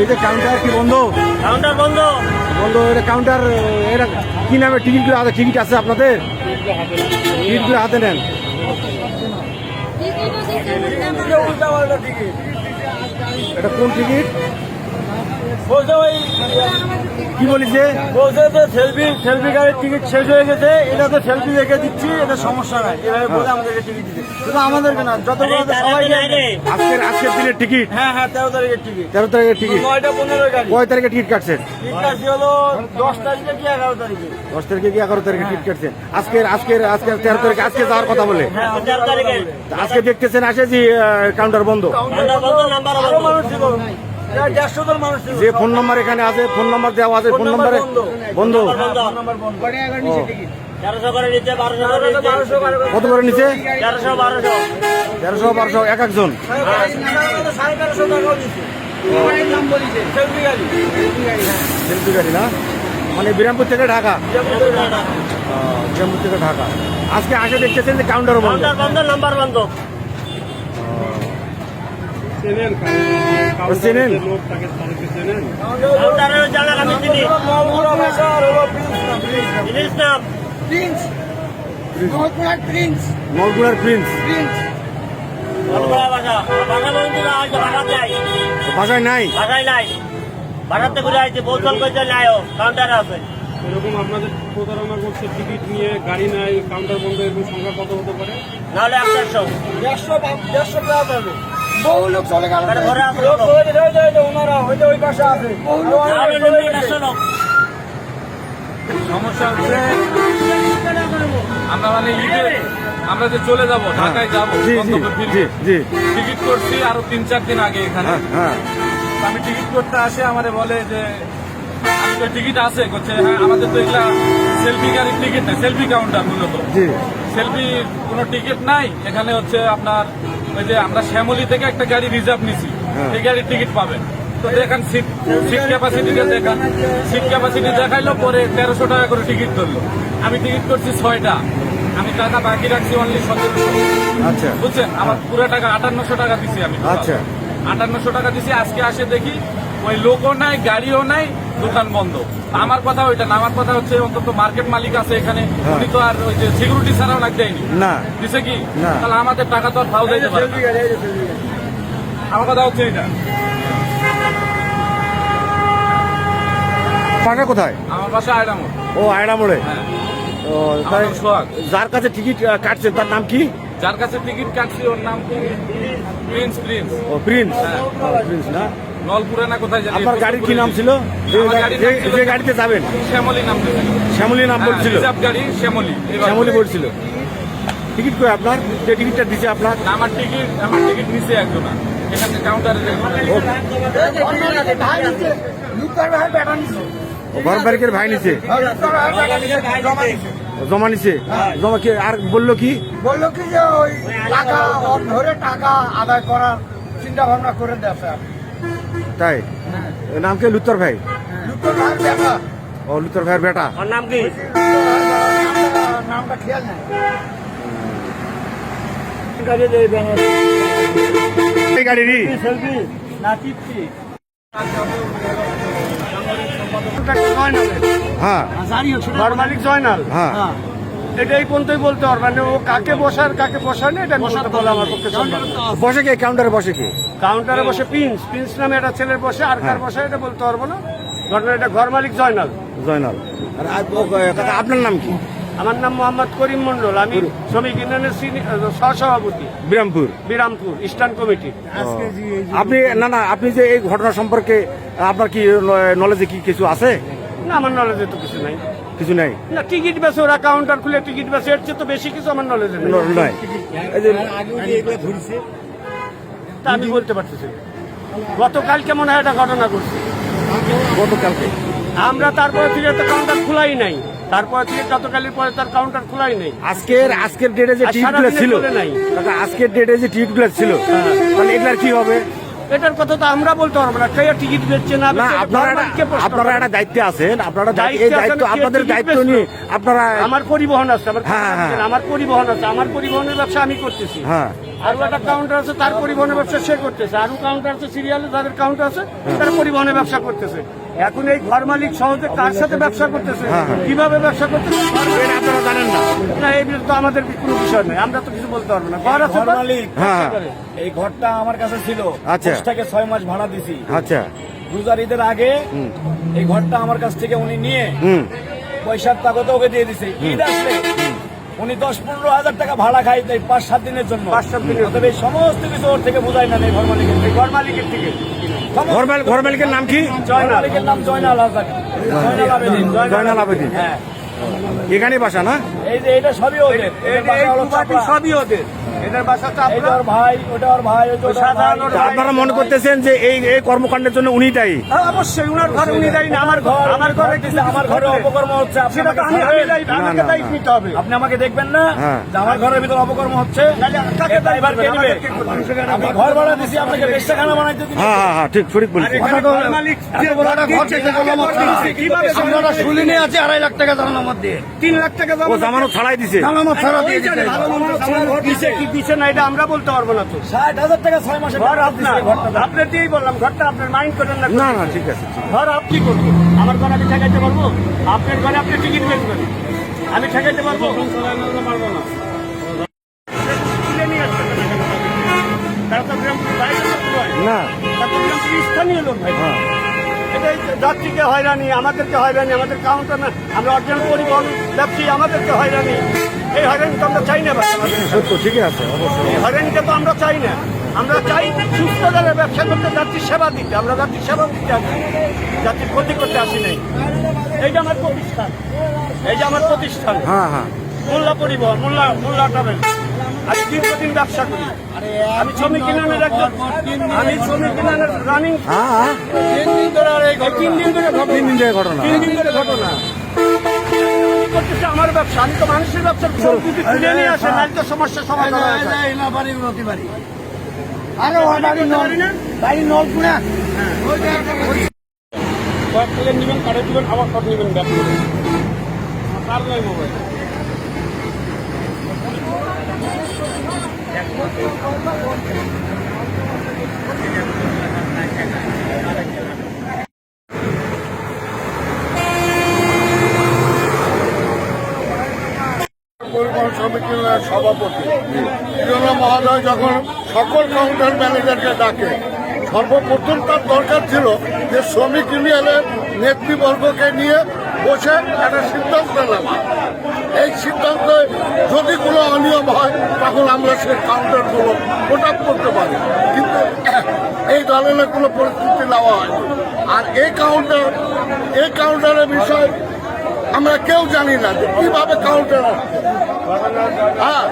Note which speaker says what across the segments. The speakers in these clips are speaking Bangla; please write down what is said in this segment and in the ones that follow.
Speaker 1: এই যে কাউন্টার কি বন্ধ?
Speaker 2: কাউন্টার বন্ধ।
Speaker 1: বন্ধ এটা কাউন্টার এটা কি নামে টিকিটগুলো আছে টিকিট আছে আপনাদের? টিকিটগুলো হাতে নেন। এটা কোন টিকিট? কি বলিছে?
Speaker 2: বলছে যে সেলফি সেলফি গাড়ির টিকিট শেষ হয়ে গেছে এটা তো সেলফি রেখে দিচ্ছি এটা সমস্যা নাই। এভাবে বলে আমাদেরকে টিকিট দিতে। শুধু আমাদেরকে না যত
Speaker 1: আজকের আজকের দিনের টিকিট
Speaker 2: হ্যাঁ হ্যাঁ তেরো তারিখের টিকিট
Speaker 1: তেরো তারিখের টিকিট
Speaker 2: নয়টা পনেরো গাড়ি।
Speaker 1: কয় তারিখে টিকিট কাটছেন?
Speaker 2: টিকিট কাটছি হলো দশ তারিখে কি এগারো তারিখে।
Speaker 1: দশ তারিখে কি এগারো তারিখে টিকিট কাটছেন? আজকের আজকের আজকের তেরো তারিখে আজকে যাওয়ার কথা বলে।
Speaker 2: হ্যাঁ
Speaker 1: আজকে দেখতেছেন আসে যে কাউন্টার বন্ধ।
Speaker 2: মানুষ
Speaker 1: যে ফোন নাম্বার এখানে আছে ফোন নাম্বার দেওয়া আছে ফোন নাম্বারে বন্ধ। কত করে নিচে?
Speaker 2: তেরোশো বারোশো
Speaker 1: এক একজন।
Speaker 2: সেলফি গাড়ি
Speaker 1: না? মানে বিরামপুর থেকে ঢাকা? বিরামপুর থেকে ঢাকা। আজকে আসে দেখতেছেন যে কাউন্টার বন্ধ।
Speaker 2: নাম্বার বন্ধ।
Speaker 1: চেনেন
Speaker 2: কাউন্টারের জানাক আমি চিনি। জিনিস নাম
Speaker 1: প্রিন্স
Speaker 2: বলবড়া ভাষা ভাষা বলতে না হয়তো ভাষা যাই
Speaker 1: বাসায় নাই।
Speaker 2: ভাষাই নাই। ভাষাতে ঘুরে আসছে বৌচল কইতে নাই কাউন্টারে আছে।
Speaker 3: এরকম আপনাদের প্রতারণা করছে টিকিট নিয়ে গাড়ি নাই কাউন্টার বন্ধ এরকম সংখ্যা কত হতে পারে?
Speaker 2: নাহলে একশো। দেড়শো দেড়শো টাকা পাবে।
Speaker 4: বহু লোক চলে গেল। হয়ে হয়ে ওনারা হয়তো ওই পাশে আছে। বহু লোক
Speaker 3: সমস্যা হচ্ছে আমরা মানে ঈদে আমরা যে চলে যাব ঢাকায় যাব টিকিট করছি আরও তিন চার দিন আগে এখানে।
Speaker 1: হ্যাঁ হ্যাঁ।
Speaker 3: আমি টিকিট করতে আসে আমারে বলে যে আমি তো টিকিট আছে। করছে হ্যাঁ আমাদের তো এগুলা সেলফি গাড়ির টিকিট নেই সেলফি কাউন্টার মূলত।
Speaker 1: জি।
Speaker 3: সেলফি কোনো টিকিট নাই এখানে হচ্ছে আপনার ওই যে আমরা শ্যামলি থেকে একটা গাড়ি রিজার্ভ নিছি
Speaker 1: হ্যাঁ।
Speaker 3: এই গাড়ির টিকিট পাবেন। তো দেখান সিট সিট ক্যাপাসিটিটা দেখান। সিট ক্যাপাসিটি দেখাইলো পরে তেরোশো টাকা করে টিকিট ধরলো। আমি টিকিট করছি ছয়টা। আমি টাকা বাকি রাখছি অনলি সতেরোশো।
Speaker 1: আচ্ছা।
Speaker 3: বুঝছেন? আমার পুরো টাকা আটান্নশো টাকা দিছি আমি
Speaker 1: আচ্ছা।
Speaker 3: আটান্নশো টাকা দিছি আজকে আসে দেখি ওই লোকও নাই গাড়িও নাই দোকান বন্ধ। আমার কথা ওইটা না আমার কথা হচ্ছে অন্তত মার্কেট মালিক আছে এখানে
Speaker 1: হ্যাঁ।
Speaker 3: উনি তো আর ওই যে সিকিউরিটি ছাড়াও লাগ দেয়নি।
Speaker 1: না।
Speaker 3: দিছে কি? তাহলে আমাদের টাকা তো আর ফাউ দিতে পারে আমার কথা হচ্ছে এটা
Speaker 1: পাকা কোথায়?
Speaker 3: আমার বাসা আয়রামো
Speaker 1: ও আয়না মোড়ে
Speaker 3: হ্যাঁ।
Speaker 1: ও তাই যার কাছে টিকিট আহ, কাটছেন তার নাম কি?
Speaker 3: যার কাছে টিকিট কাটছি ওর নাম কি? প্রিন্স প্রিন্স
Speaker 1: ও প্রিন্স
Speaker 3: হ্যাঁ।
Speaker 1: ও, প্রিন্স না?
Speaker 3: নলপুরে না কোথায় জানি?
Speaker 1: আপনার গাড়ির কি নাম ছিল? যে গাড়িতে যাবেন?
Speaker 3: শ্যামলি নাম
Speaker 1: শ্যামলী নাম বলছিল।
Speaker 3: রিজার্ভ গাড়ি শ্যামলি।
Speaker 1: শ্যামলী বলছিল। টিকিট কই আপনার? যে টিকিটটা দিছে আপনার?
Speaker 3: আমার টিকিট আমার টিকিট নিচে একজন। এখানে কাউন্টারে
Speaker 4: ভাই
Speaker 1: ঘর নিছে।
Speaker 4: জমা
Speaker 1: নিছে। জমা কি আর বলল কি?
Speaker 4: বলল কি যে ওই টাকা ধরে টাকা আদায় করার চিন্তা ভাবনা করে দেয়
Speaker 1: তাই? এ নাম কি? লুত্তর ভাই?
Speaker 4: লুকার ভাই বেটা।
Speaker 1: ও লুত্তর ভাইয়ের বেটা।
Speaker 2: ওর নাম কি?
Speaker 4: নামটা খেয়াল নাই।
Speaker 1: এই গাড়িরই।
Speaker 2: সেলফি না টিপছি
Speaker 1: হ্যাঁ।
Speaker 5: ঘর মালিক জয়নাল।
Speaker 1: হ্যাঁ।
Speaker 5: এটাই পর্যন্তই বলতে পারবেন না, ও কাকে বসার কাকে বসার না এটা বলতে বলা আমার পক্ষে সম্ভব
Speaker 1: বসে কে? কাউন্টারে বসে কে?
Speaker 5: কাউন্টারে বসে প্রিন্স প্রিন্স নামে একটা ছেলের বসে আর কার
Speaker 1: হ্যাঁ।
Speaker 5: বসে এটা বলতে পারব না। ঘটনা এটা ঘর মালিক জয়নাল।
Speaker 1: জয়নাল। আর আপনার নাম কি?
Speaker 5: আমার নাম মোহাম্মদ করিম মন্ডল আমি শ্রমিক ইউনিয়নের সহসভাপতি।
Speaker 1: বিরামপুর।
Speaker 5: বিরামপুর ইস্টার্ন কমিটি
Speaker 1: আপনি না না আপনি যে এই ঘটনা সম্পর্কে আপনার কি নলেজে কি কিছু আছে?
Speaker 5: না আমার নলেজে তো কিছু নাই।
Speaker 1: কিছু নাই।
Speaker 5: না টিকিট বেসে ওরা কাউন্টার খুলে টিকিট বেসে এর চেয়ে তো বেশি কিছু আমার নলেজে নেই। তা আমি বলতে পারতেছি। গতকাল কেমন হয় একটা ঘটনা ঘটছে।
Speaker 1: গতকালকে?
Speaker 5: আমরা তারপরে থেকে তো কাউন্টার খোলাই নাই। তারপরে থেকে গতকালের পরে তার কাউন্টার খোলাই নাই।
Speaker 1: আজকের আজকের ডেটে যে টিকিটগুলো ছিল
Speaker 5: নাই।
Speaker 1: আজকের ডেটে যে টিকিটগুলো ছিল
Speaker 5: হ্যাঁ।
Speaker 1: তাহলে এগুলার কি হবে?
Speaker 5: এটার কথা তো আমরা বলতে পারব না। কে টিকিট দিচ্ছে না
Speaker 1: আপনারা আপনারা একটা দায়িত্বে আছেন আপনারা দায়িত্ব- এই
Speaker 5: দায়িত্ব
Speaker 1: আপনাদের দায়িত্ব? নিয়ে আপনারা
Speaker 5: আমার পরিবহন আছে আমার
Speaker 1: হ্যাঁ, হ্যাঁ।
Speaker 5: আমার পরিবহন আছে আমার পরিবহনের ব্যবসা আমি করতেছি।
Speaker 1: হ্যাঁ।
Speaker 5: আরও একটা কাউন্টার আছে তার পরিবহনের ব্যবসা সে করতেছে। আরও কাউন্টার আছে সিরিয়ালে যাদের কাউন্টার আছে তারা পরিবহনের ব্যবসা করতেছে। এখন এই ঘর মালিক সহজে কার সাথে ব্যবসা করতেছে?
Speaker 1: হ্যাঁ, হ্যাঁ।
Speaker 5: কীভাবে ব্যবসা করতেছে?
Speaker 1: আপনারা জানেন না।
Speaker 5: না এই তো আমাদের কোনো বিষয় নেই। আমরা তো কিছু বলতে পারব না। ঘর আছে
Speaker 2: মালিক
Speaker 1: হ্যাঁ
Speaker 2: এই ঘরটা আমার কাছে ছিল।
Speaker 1: আচ্ছা।
Speaker 2: থেকে ছয় মাস ভাড়া দিছি।
Speaker 1: আচ্ছা।
Speaker 2: রোজার ঈদের আগে এই ঘরটা আমার কাছ থেকে উনি নিয়ে পয়সার তাগত ওকে দিয়ে দিছে। ঈদ আসলে উনি দশ পনেরো হাজার টাকা ভাড়া খাই দেয় পাঁচ সাত দিনের জন্য।
Speaker 5: পাঁচ সাত দিনের
Speaker 2: তবে এই সমস্ত কিছু ওর থেকে বোঝায় না নেই ঘর মালিকের থেকে।
Speaker 5: ঘর মালিকের থেকে
Speaker 1: ঘর মালিকের নাম কি?
Speaker 2: মালিকের নাম জয়নাল হাজার জয়নাল আবেদিন।
Speaker 1: জয়নাল আবেদিন
Speaker 2: হ্যাঁ।
Speaker 1: এখানেই বাসা না?
Speaker 2: এই যে এটা সবই ওদের।
Speaker 5: সবই ওদের। আপনার
Speaker 1: মনে করতেছেন যে এই এই কর্মকাণ্ডের জন্য উনি দায়ী?
Speaker 5: হ্যাঁ, অবশ্যই উনার ঘরে উনি দেয় না আমার ঘর আমার ঘরে
Speaker 2: আমার ঘরে অপকর্ম হচ্ছে আপনি
Speaker 5: সেটা তো
Speaker 2: আমাকে
Speaker 5: আমি আমি দায়ী- আমাকে
Speaker 1: না,
Speaker 5: নিতে হবে।
Speaker 2: আপনি আমাকে দেখবেন না
Speaker 1: হ্যাঁ।
Speaker 2: যে আমার ঘরের ভিতরে অপকর্ম হচ্ছে
Speaker 5: কাকে
Speaker 2: কে নিবে? আমি ঘর ভাড়া দিছি আপনাকে বেশখানা বানাইতে দিচ্ছি
Speaker 1: হ্যাঁ ঠিক সঠিক বলছি
Speaker 5: মালিক যে
Speaker 4: বড় ঘর থেকে জানামত দিয়েছে।
Speaker 5: কীভাবে
Speaker 4: আমরা শুলিনি আছে আড়াই লাখ টাকা জানামত দিয়ে।
Speaker 5: তিন লাখ টাকা
Speaker 1: জামানত ছাড়াই দিছে।
Speaker 4: ছাড়া দিয়ে
Speaker 5: দিছে। না এটা আমরা বলতে পারব না তো।
Speaker 2: ষাট হাজার টাকা ছয় মাসে
Speaker 5: ঘর আপনার আপনার দিয়েই বললাম ঘরটা আপনার মাইন্ড করেন না।
Speaker 1: না না ঠিক আছে।
Speaker 5: ঘর আপনি করব আমার ঘর আমি ঠেকাইতে পারব? আপনার ঘরে আপনি টিকিট বেচবেন আমি ঠেকাইতে পারব? পারব না লোক স্থানীয় ভাই
Speaker 1: হ্যাঁ।
Speaker 5: এটাই যাত্রীকে হয়রানি আমাদেরকে হয়রানি আমাদের কাউন্টার না আমরা অরিজিনাল পরিবহন ব্যবসায়ী আমাদেরকে হয়রানি। এই হয়রানি আমরা চাই না
Speaker 1: সত্য ঠিকই আছে অবশ্যই।
Speaker 5: এই হয়রানিকে তো আমরা চাই না। আমরা চাই সুস্থ দলে ব্যবসা করতে যাত্রীর সেবা দিতে। আমরা যাত্রীর সেবা দিতে আসি। যাত্রীর ক্ষতি করতে আসি নাই। এইটা আমার প্রতিষ্ঠান। এই যে আমার প্রতিষ্ঠান।
Speaker 1: হ্যাঁ হ্যাঁ।
Speaker 5: মোল্লা পরিবহন মোল্লা মোল্লা ট্রাভেল। আমি দীর্ঘদিন ব্যবসা করি। আমি শ্রমিক ইউনিয়নের একজন আমি শ্রমিক ইউনিয়নের রানিং
Speaker 1: হ্যাঁ হ্যাঁ।
Speaker 5: তিন দিন ধরে তিন দিন ধরে ঘটনা।
Speaker 1: তিন দিন ধরে ঘটনা।
Speaker 5: করতেছে আমার ব্যবসা। আমি তো মানুষের ব্যবসার সব যদি তুলে নিয়ে আসে নাহলে তো সমস্যার সমাধান হয়ে যায়।
Speaker 4: আরও বাড়ি নল বাড়ি নল পুরা
Speaker 5: কয়েক প্লেট নেবেন কার্ডে দিবেন আবার সব নেবেন ব্যাক করে কার নাই মোবাইল।
Speaker 4: পরিবহন সমিতির সভাপতি। ইরোলা মহোদয় যখন সকল কাউন্টার ম্যানেজারকে ডাকে, সর্বপ্রথম তার দরকার ছিল যে শ্রমিক ইউনিয়নের নেতৃবর্গকে নিয়ে বসে একটা সিদ্ধান্ত নেওয়া। এই সিদ্ধান্তে যদি কোনো অনিয়ম হয়, তখন আমরা সেই কাউন্টারগুলো প্রোটাক্ট করতে পারি। কিন্তু এই ধরনের কোনো পরিস্থিতি নেওয়া হয়নি। আর এই কাউন্টার এই কাউন্টারের বিষয় আমরা কেউ জানি না যে কীভাবে কাউন্টার আসছে। হ্যাঁ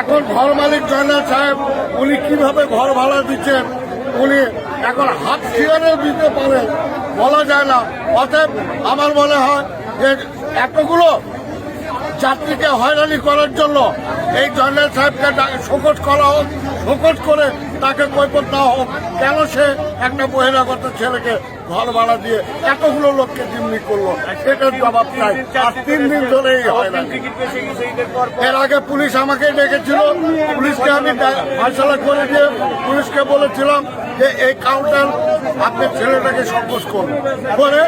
Speaker 4: এখন ঘর মালিক জয়নাল সাহেব, উনি কীভাবে ঘর ভাড়া দিচ্ছেন, উনি এখন হাত ছিয়ারে দিতে পারেন বলা যায় না। অতএব আমার মনে হয় যে এতগুলো যাত্রীকে হয়রানি করার জন্য এই জয়নাল সাহেবকে শোকজ করা হোক শোকজ করে তাকে কৈপত দেওয়া হোক, কেন সে একটা বহিরাগত ছেলেকে ঘর ভাড়া দিয়ে এতগুলো লোককে জিম্মি করল। এটার জবাব চাই আর তিন দিন ধরে এই হয়রানি
Speaker 5: টিকিট বেশি গেছে ঈদের পর পর।
Speaker 4: এর আগে পুলিশ আমাকে ডেকেছিল। পুলিশকে আমি ফয়সালা করে দিয়ে পুলিশকে বলেছিলাম যে এই কাউন্টার আপনার ছেলেটাকে সংকোচ করুন। করে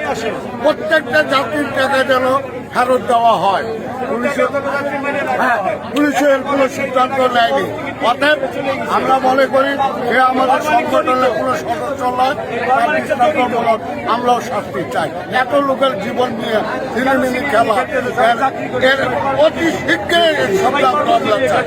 Speaker 4: প্রত্যেকটা জাতির টাকা যেন ফেরত দেওয়া হয়। পুলিশের হ্যাঁ পুলিশের কোনো সিদ্ধান্ত নেয়নি। অতএব আমরা মনে করি যে আমাদের সংগঠনের কোনো সদস্য নয় অপরাধ আমরাও শাস্তি চাই। এত লোকের জীবন নিয়ে ঝিলিমিলি খেলা। এর অতি শীঘ্রই চাই।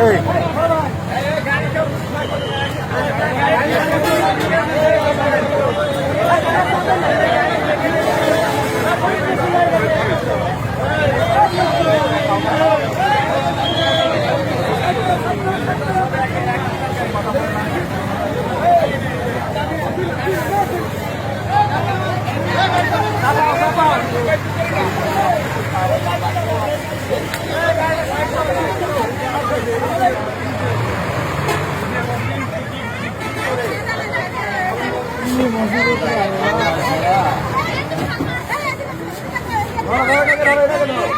Speaker 4: Hey. 是
Speaker 5: 不是？来来来来
Speaker 1: 来来来来来来来